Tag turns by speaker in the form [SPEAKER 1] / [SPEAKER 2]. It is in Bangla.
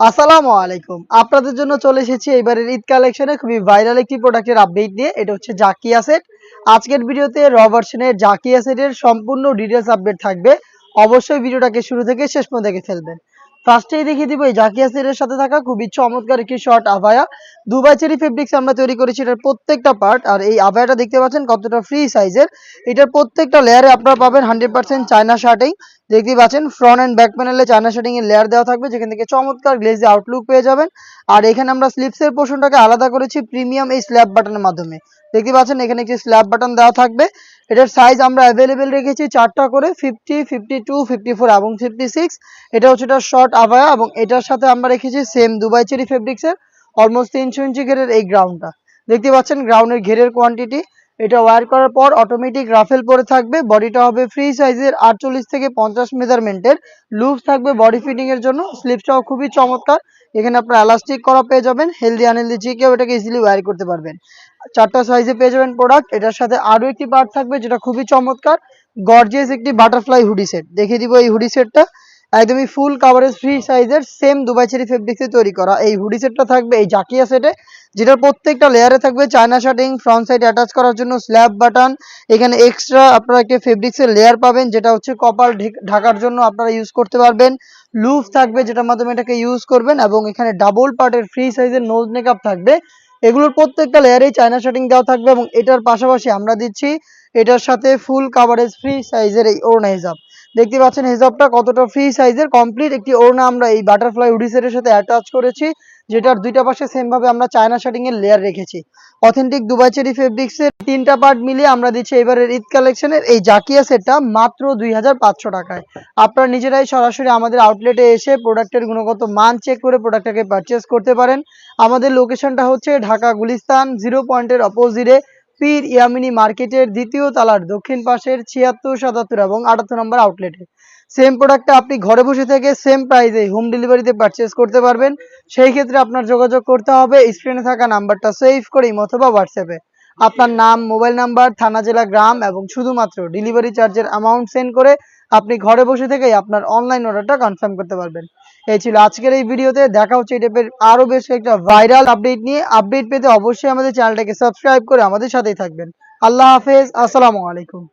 [SPEAKER 1] আসসালামু আলাইকুম। আপনাদের জন্য চলে এসেছি এবারের ঈদ কালেকশনে খুবই ভাইরাল একটি প্রোডাক্টের আপডেট নিয়ে। এটা হচ্ছে জাকিয়া সেট আজকের ভিডিওতে র ভার্সনের জাকিয়া সেটের সম্পূর্ণ ডিটেলস আপডেট থাকবে। অবশ্যই ভিডিওটাকে শুরু থেকে শেষ পর্যন্ত দেখে ফেলবেন। ফার্স্টেই দেখিয়ে দিব, এই জাকিয়া সেটের সাথে থাকা খুবই চমৎকার একটি শর্ট আভায়া। দুবাই চেরি ফেব্রিক্স আমরা তৈরি করেছি, এটার প্রত্যেকটা পার্ট আর এই আভায়াটা দেখতে পাচ্ছেন কতটা ফ্রি সাইজের এটার প্রত্যেকটা লেয়ারে আপনারা পাবেন হান্ড্রেড পার্সেন্ট চায়না শার্টিং দেখতে পাচ্ছেন ফ্রন্ট অ্যান্ড ব্যাক প্যানেলে চায়না শার্টিং এর লেয়ার দেওয়া থাকবে, যেখান থেকে চমৎকার গ্লেজি আউটলুক পেয়ে যাবেন। আর এখানে আমরা স্লিপসের পোর্শনটাকে আলাদা করেছি প্রিমিয়াম এই স্ল্যাব বাটনের মাধ্যমে। দেখতে পাচ্ছেন, এখানে একটি স্ল্যাব বাটন দেওয়া থাকবে। এটার সাইজ আমরা অ্যাভেলেবেল রেখেছি চারটা করে fifty fifty two fifty four এবং ফিফটি সিক্স এটা হচ্ছে এটা শর্ট আভায়া এবং এটার সাথে আমরা রেখেছি সেম দুবাই চেরি ফেব্রিক্সের অলমোস্ট তিনশো ইঞ্চি ঘেরের এই গ্রাউন্ডটা দেখতে পাচ্ছেন গ্রাউন্ডের ঘেরের কোয়ান্টিটি এটা ওয়্যার করার পর অটোমেটিক রাফেল পরে থাকবে। বডিটা হবে ফ্রি সাইজের আটচল্লিশ থেকে পঞ্চাশ মেজারমেন্টের লুজ থাকবে বডি ফিটিং এর জন্য। স্লিপসটাও খুবই চমৎকার। এখানে আপনার এলাস্টিক করা পেয়ে যাবেন। হেলদি আনহেলদি যে কেউ এটাকে ইজিলি ওয়্যার করতে পারবেন। চারটা সাইজে পেয়ে যাবেন প্রোডাক্ট এটার সাথে আরও একটি পার্ট থাকবে যেটা খুবই চমৎকার। গর্জিয়াস একটি বাটারফ্লাই হুডি সেট দেখিয়ে দিব এই হুডি সেটটা একদমই ফুল কাভারেজ ফ্রি সাইজের সেম দুবাই চেরি ফেব্রিক্সে তৈরি করা। এই হুডি সেটটা থাকবে, এই জাকিয়া সেটে যেটার প্রত্যেকটা লেয়ারে থাকবে China shirting front side attach করার জন্য স্ল্যাব বাটন এখানে এক্সট্রা আপনারা একটা ফেব্রিক্সের লেয়ার পাবেন, যেটা হচ্ছে কপাল ঢাকার জন্য আপনারা ইউজ করতে পারবেন। লুফ থাকবে, যেটার মাধ্যমে এটাকে ইউজ করবেন, এবং এখানে ডাবল পার্টের ফ্রি সাইজের নোজ মেকআপ থাকবে। এগুলোর প্রত্যেকটা লেয়ারেই চায়না শার্টিং দেওয়া থাকবে, এবং এটার পাশাপাশি আমরা দিচ্ছি, এটার সাথে ফুল কাভারেজ ফ্রি সাইজের এই ওড়না হিজাব। দেখতে পাচ্ছেন, হিজাবটা কতটা ফ্রি সাইজের কমপ্লিট একটি ওড়না আমরা এই বাটারফ্লাই হুডি সেটের সাথে অ্যাটাচ করেছি, যেটার দুইটা পাশে সেম ভাবে আমরা চায়না শার্টিং এর লেয়ার রেখেছি। অথেন্টিক দুবাই চেরি ফেব্রিক্স এর তিনটা পার্ট মিলিয়ে আমরা দিচ্ছি এবারের ঈদ কালেকশনের এই জাকিয়া সেটটা মাত্র দুই হাজার পাঁচশো টাকায়। আপনারা নিজেরাই সরাসরি আমাদের আউটলেটে এসে প্রোডাক্টের গুণগত মান চেক করে প্রোডাক্টটাকে পারচেস করতে পারেন। আমাদের লোকেশনটা হচ্ছে ঢাকা গুলিস্তান জিরো পয়েন্টের অপোজিটে পীর ইয়ামিনী মার্কেটের দ্বিতীয় তালার দক্ষিণ পাশের ছিয়াত্তর, সাতাত্তর এবং আটাত্তর নম্বর আউটলেটে সেম প্রোডাক্টটা আপনি ঘরে বসে থেকে সেম প্রাইসে হোম ডেলিভারিতে পারচেস করতে পারবেন। সেই ক্ষেত্রে আপনার যোগাযোগ করতে হবে স্ক্রিনে থাকা নাম্বারটা সেভ করে অথবা হোয়াটসঅ্যাপে আপনার নাম, মোবাইল নাম্বার, থানা, জেলা, গ্রাম এবং শুধুমাত্র ডেলিভারি চার্জের অ্যামাউন্ট সেন্ড করে আপনি ঘরে বসে থেকেই আপনার অনলাইন অর্ডারটা কনফার্ম করতে পারবেন। এই ছিল আজকের এই ভিডিওতে। দেখা হচ্ছে এই টাইপের আরও বেশ একটা ভাইরাল আপডেট নিয়ে। আপডেট পেতে অবশ্যই আমাদের চ্যানেলটাকে সাবস্ক্রাইব করে আমাদের সাথেই থাকবেন। আল্লাহ হাফেজ। আসসালামু আলাইকুম।